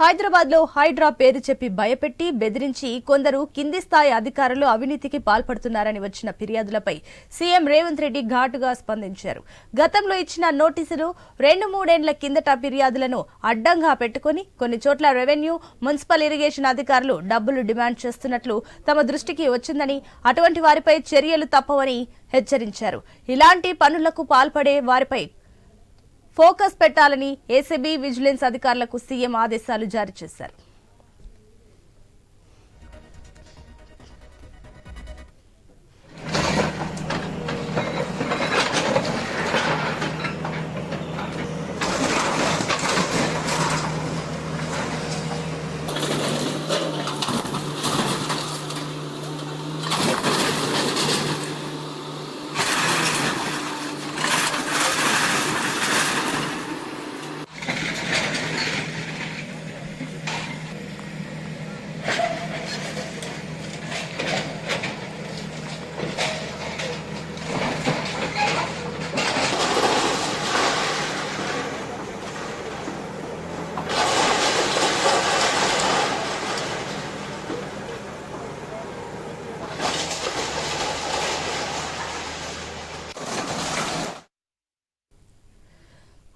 హైదరాబాద్లో హైడ్రా పేరు చెప్పి భయపెట్టి బెదిరించి కొందరు కింది స్థాయి అధికారులు అవినీతికి పాల్పడుతున్నారని వచ్చిన ఫిర్యాదులపై సీఎం రేవంత్ రెడ్డి ఘాటుగా స్పందించారు. గతంలో ఇచ్చిన నోటీసులు రెండు మూడేండ్ల కిందట ఫిర్యాదులను అడ్డంగా పెట్టుకుని కొన్ని చోట్ల రెవెన్యూ మున్సిపల్ ఇరిగేషన్ అధికారులు డబ్బులు డిమాండ్ చేస్తున్నట్లు తమ దృష్టికి వచ్చిందని అటువంటి వారిపై చర్యలు తప్పవని హెచ్చరించారు. ఇలాంటి పనులకు పాల్పడే వారిపై ఫోకస్ పెట్టాలని ఏసీబీ విజిలెన్స్ అధికారులకు సీఎం ఆదేశాలు జారీ చేశారు.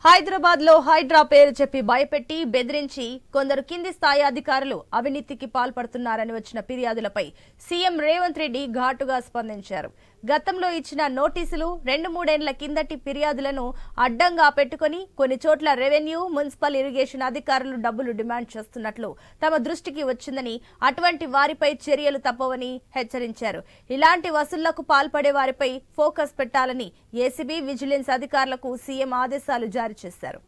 హైదరాబాద్లో హైడ్రా పేరు చెప్పి భయపెట్టి బెదిరించి కొందరు కింది స్థాయి అధికారులు అవినీతికి పాల్పడుతున్నారని వచ్చిన ఫిర్యాదులపై సీఎం రేవంత్ రెడ్డి ఘాటుగా స్పందించారు. గతంలో ఇచ్చిన నోటీసులు రెండు మూడేండ్ల కిందటి ఫిర్యాదులను అడ్డంగా పెట్టుకుని కొన్ని చోట్ల రెవెన్యూ మున్సిపల్ ఇరిగేషన్ అధికారులు డబ్బులు డిమాండ్ చేస్తున్నట్లు తమ దృష్టికి వచ్చిందని అటువంటి వారిపై చర్యలు తప్పవని హెచ్చరించారు. ఇలాంటి వసూళ్ళకు పాల్పడే వారిపై ఫోకస్ పెట్టాలని ఏసీబీ విజిలెన్స్ అధికారులకు సీఎం ఆదేశాలు జారీ చేశారు.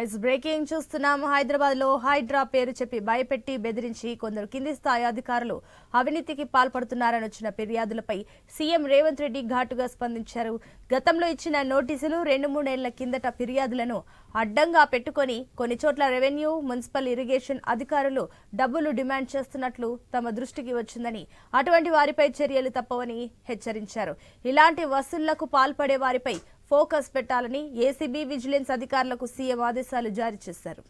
ఎస్ బ్రేకింగ్ చూస్తున్నాం హైదరాబాద్లో హైడ్రా పేరు చెప్పి భయపెట్టి బెదిరించి కొందరు కింది స్థాయి అధికారులు అవినీతికి పాల్పడుతున్నారని వచ్చిన ఫిర్యాదులపై సీఎం రేవంత్ రెడ్డి ఘాటుగా స్పందించారు. గతంలో ఇచ్చిన నోటీసులు రెండు మూడేళ్ళ కిందట ఫిర్యాదులను అడ్డంగా పెట్టుకొని కొన్ని చోట్ల రెవెన్యూ మున్సిపల్ ఇరిగేషన్ అధికారులు డబ్బులు డిమాండ్ చేస్తున్నట్లు తమ దృష్టికి వచ్చిందని అటువంటి వారిపై చర్యలు తప్పవని హెచ్చరించారు. ఇలాంటి వసూళ్ళకు పాల్పడే వారిపై ఫోకస్ పెట్టాలని ఏసీబీ విజిలెన్స్ అధికారులకు సీఎం ఆదేశాలు జారీ చేశారు.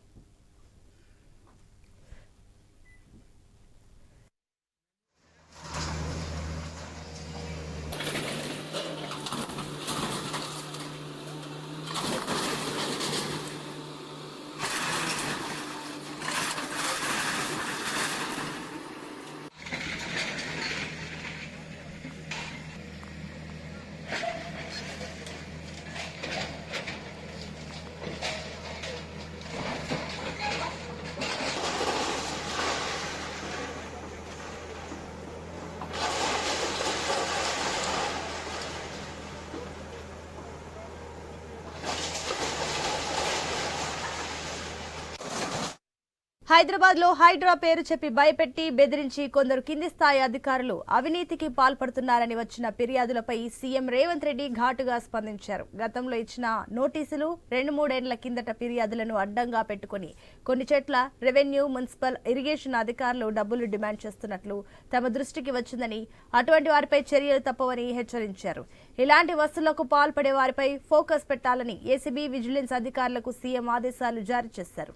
హైదరాబాద్లో హైడ్రా పేరు చెప్పి భయపెట్టి బెదిరించి కొందరు కింది స్థాయి అధికారులు అవినీతికి పాల్పడుతున్నారని వచ్చిన ఫిర్యాదులపై సీఎం రేవంత్ రెడ్డి ఘాటుగా స్పందించారు. గతంలో ఇచ్చిన నోటీసులు రెండు మూడేండ్ల కిందట ఫిర్యాదులను అడ్డంగా పెట్టుకుని కొన్ని చెట్ల రెవెన్యూ మున్సిపల్ ఇరిగేషన్ అధికారులు డబ్బులు డిమాండ్ చేస్తున్నట్లు తమ దృష్టికి వచ్చిందని అటువంటి వారిపై చర్యలు తప్పవని హెచ్చరించారు. ఇలాంటి వస్తువులకు పాల్పడే వారిపై ఫోకస్ పెట్టాలని ఏసీబీ విజిలెన్స్ అధికారులకు సీఎం ఆదేశాలు జారీ చేశారు.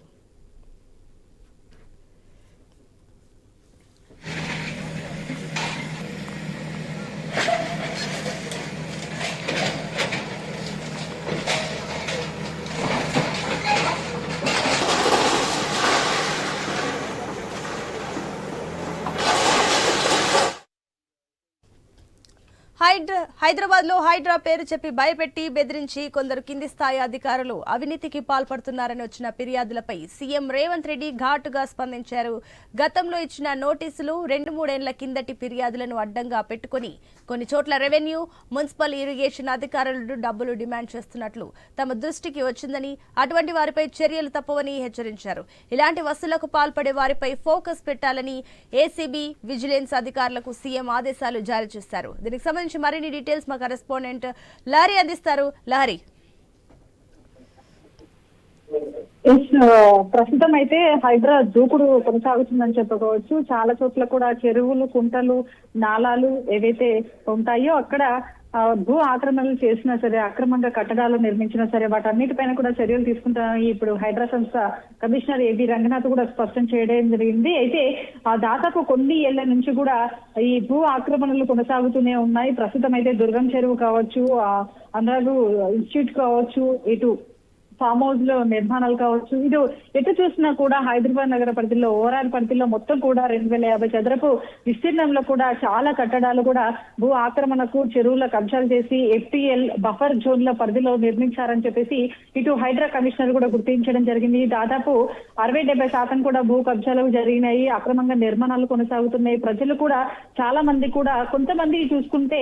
హైదరాబాద్లో హైడ్రా పేరు చెప్పి భయపెట్టి బెదిరించి కొందరు కింది స్థాయి అధికారులు అవినీతికి పాల్పడుతున్నారని వచ్చిన ఫిర్యాదులపై సీఎం రేవంత్ రెడ్డి ఘాటుగా స్పందించారు. గతంలో ఇచ్చిన నోటీసులు రెండు మూడేళ్ళ కిందటి ఫిర్యాదులను అడ్డంగా పెట్టుకుని కొన్ని చోట్ల రెవెన్యూ మున్సిపల్ ఇరిగేషన్ అధికారులు డబ్బులు డిమాండ్ చేస్తున్నట్లు తమ దృష్టికి వచ్చిందని అటువంటి వారిపై చర్యలు తప్పవని హెచ్చరించారు. ఇలాంటి వసూలకు పాల్పడే వారిపై ఫోకస్ పెట్టాలని ఏసీబీ విజిలెన్స్ అధికారులకు సీఎం ఆదేశాలు జారీ చేశారు. దీనికి సంబంధించి మరిన్ని డీటెయిల్స్ మా కరెస్పాండెంట్ లహరి అందిస్తారు. లహరి ఎస్ ప్రస్తుతం అయితే హైడ్రా దూకుడు కొనసాగుతుందని చెప్పుకోవచ్చు చాలా చోట్ల కూడా చెరువులు కుంటలు నాలాలు ఏవైతే ఉంటాయో అక్కడ భూ ఆక్రమణలు చేసినా సరే అక్రమంగా కట్టడాలు నిర్మించినా సరే వాటన్నిటిపైన కూడా చర్యలు తీసుకుంటామని ఇప్పుడు హైడ్రా సంస్థ కమిషనర్ ఏబి రంగనాథ్ కూడా స్పష్టం చేయడం జరిగింది. అయితే ఆ దాదాపు కొన్ని ఏళ్ళ నుంచి కూడా ఈ భూ ఆక్రమణలు కొనసాగుతూనే ఉన్నాయి. ప్రస్తుతం అయితే దుర్గం చెరువు కావచ్చు ఆ అనురాగు ఇన్స్టిట్యూట్ కావచ్చు ఇటు ఫామ్ హౌస్లో నిర్మాణాలు కావచ్చు. ఇది ఎటు చూసినా కూడా హైదరాబాద్ నగర పరిధిలో ఓవరాల్ పరిధిలో మొత్తం కూడా రెండు వేల యాభై చదరపు విస్తీర్ణంలో కూడా చాలా కట్టడాలు కూడా భూ ఆక్రమణకు చెరువుల కబ్జాలు చేసి ఎఫ్టీఎల్ బఫర్ జోన్ల పరిధిలో నిర్మించారని చెప్పేసి ఇటు హైడ్రా కమిషనర్ కూడా గుర్తించడం జరిగింది. దాదాపు అరవై డెబ్బై శాతం కూడా భూ కబ్జాలు జరిగినాయి. అక్రమంగా నిర్మాణాలు కొనసాగుతున్నాయి. ప్రజలు కూడా చాలా మంది కూడా కొంతమంది చూసుకుంటే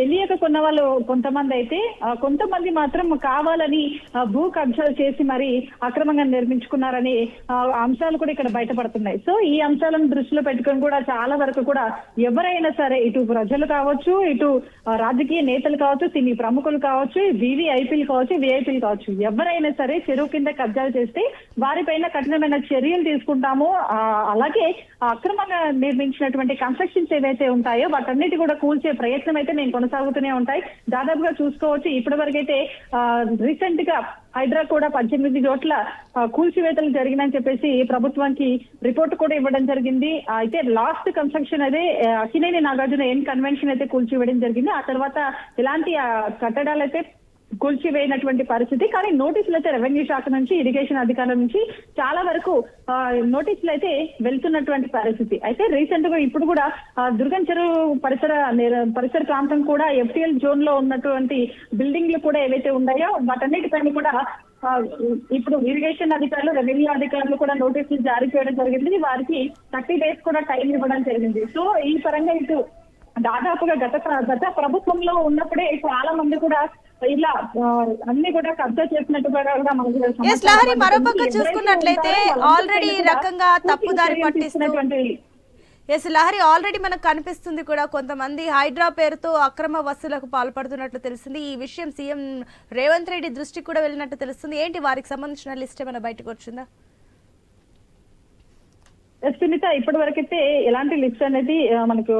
తెలియక కొన్న వాళ్ళు కొంతమంది అయితే కొంతమంది మాత్రం కావాలని భూ కబ్జాలు చేసి మరి అక్రమంగా నిర్మించుకున్నారని ఆ, అంశాలు కూడా ఇక్కడ బయటపడుతున్నాయి. సో ఈ అంశాలను దృష్టిలో పెట్టుకొని కూడా చాలా వరకు కూడా ఎవరైనా సరే ఇటు ప్రజలు కావచ్చు ఇటు రాజకీయ నేతలు కావచ్చు సినీ ప్రముఖులు కావచ్చు వివిఐపీలు కావచ్చు విఐపీలు కావచ్చు ఎవరైనా సరే చెరువు కింద కబ్జాలు చేస్తే వారిపైన కఠినమైన చర్యలు తీసుకుంటాము. అలాగే అక్రమంగా నిర్మించినటువంటి కన్స్ట్రక్షన్స్ ఏవైతే ఉంటాయో వాటన్నిటి కూడా కూల్చే ప్రయత్నం అయితే నేను కొనసాగుతూనే ఉంటాయి. దాదాపుగా చూసుకోవచ్చు. ఇప్పటి వరకైతే రీసెంట్గా హైడ్రా కూడా పద్దెనిమిది చోట్ల కూల్చివేతలు జరిగినని చెప్పేసి ప్రభుత్వానికి రిపోర్ట్ కూడా ఇవ్వడం జరిగింది. అయితే లాస్ట్ కన్స్ట్రక్షన్ అదే అఖినేని నాగార్జున ఎన్ కన్వెన్షన్ అయితే కూల్చివేయడం జరిగింది ఆ తర్వాత ఇలాంటి ఆ, కట్టడాలు అయితే కూల్చివేయనటువంటి పరిస్థితి. కానీ నోటీసులు అయితే రెవెన్యూ శాఖ నుంచి ఇరిగేషన్ అధికారుల నుంచి చాలా వరకు నోటీసులు అయితే వెళ్తున్నటువంటి పరిస్థితి. అయితే రీసెంట్గా ఇప్పుడు కూడా దుర్గం చెరువు పరిసర పరిసర ప్రాంతం కూడా ఎఫ్టీఎల్ జోన్లో ఉన్నటువంటి బిల్డింగ్లు కూడా ఏవైతే ఉన్నాయో వాటన్నిటిపైన కూడా ఇప్పుడు ఇరిగేషన్ అధికారులు రెవెన్యూ అధికారులు కూడా నోటీసులు జారీ చేయడం జరిగింది. వారికి థర్టీ డేస్ కూడా టైం ఇవ్వడం జరిగింది. సో ఈ పరంగా ఇటు దాదాపుగా గత ప్ర- గత ప్రభుత్వంలో ఉన్నప్పుడే చాలా మంది కూడా ఇలా అన్ని కూడా కబ్జా చేసినట్టుగా కూడా మనకు ఎస్ సమాచారం లహరి మరోపక్క అందుతుంది. చూసుకున్నట్లయితే ఆల్రెడీ ఈ రకంగా తప్పుదారి పూర్తి పట్టిస్తూ తీసుకున్నటువంటి ఎస్ లహరి ఆల్రెడీ మనకు కనిపిస్తుంది కూడా కొంతమంది హైడ్రా పేరుతో అక్రమ వసూలకు పాల్పడుతున్నట్లు తెలిసింది ఈ విషయం సీఎం రేవంత్ రెడ్డి దృష్టికి కూడా వెళ్ళినట్టు తెలుస్తుంది ఏంటి వారికి సంబంధించిన లిస్ట్ ఏమైనా బయటకు వచ్చిందా సునీత ఇప్పటి వరకైతే ఎలాంటి లిస్ట్ అనేది మనకు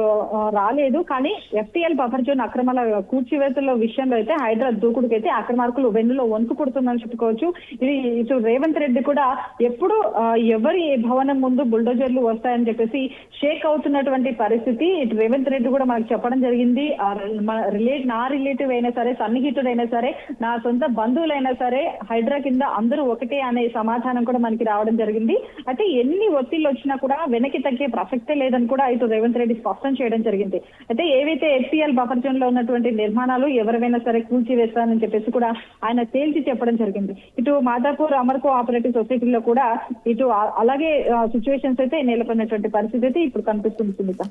రాలేదు. కానీ ఎఫ్టీఎల్ బఫర్ జోన్ అక్రమాల కూర్చివేతల విషయంలో అయితే హైదరాబాద్ దూకుడుకైతే అక్రమార్కులు వెన్నులో వణుకు పుడుతుందని చెప్పుకోవచ్చు. ఇది ఇటు రేవంత్ రెడ్డి కూడా ఎప్పుడు ఎవరి భవనం ముందు బుల్డోజర్లు వస్తాయని చెప్పేసి షేక్ అవుతున్నటువంటి పరిస్థితి ఇటు రేవంత్ రెడ్డి కూడా మనకు చెప్పడం జరిగింది. రిలేట్ నా రిలేటివ్ అయినా సరే సన్నిహితుడైనా సరే నా సొంత బంధువులైనా సరే హైడ్రా కింద అందరూ ఒకటే అనే సమాధానం కూడా మనకి రావడం జరిగింది. అయితే ఎన్ని ఒత్తిళ్ళు వచ్చినా కూడా వెనక్కి తగ్గే ప్రసక్తే లేదని కూడా ఇటు రేవంత్ రెడ్డి స్పష్టం చేయడం జరిగింది. అయితే ఏవైతే ఎస్పీఎల్ బఫర్ జోన్లో ఉన్నటువంటి నిర్మాణాలు ఎవరైనా సరే కూల్చివేస్తానని చెప్పేసి కూడా ఆయన తేల్చి చెప్పడం జరిగింది. ఇటు మాదాపూర్ అమర్కో ఆపరేటివ్ సొసైటీలో కూడా ఇటు అలాగే సిచ్యువేషన్స్ అయితే నెలకొన్నటువంటి పరిస్థితి అయితే ఇప్పుడు కనిపిస్తుంది సునీత.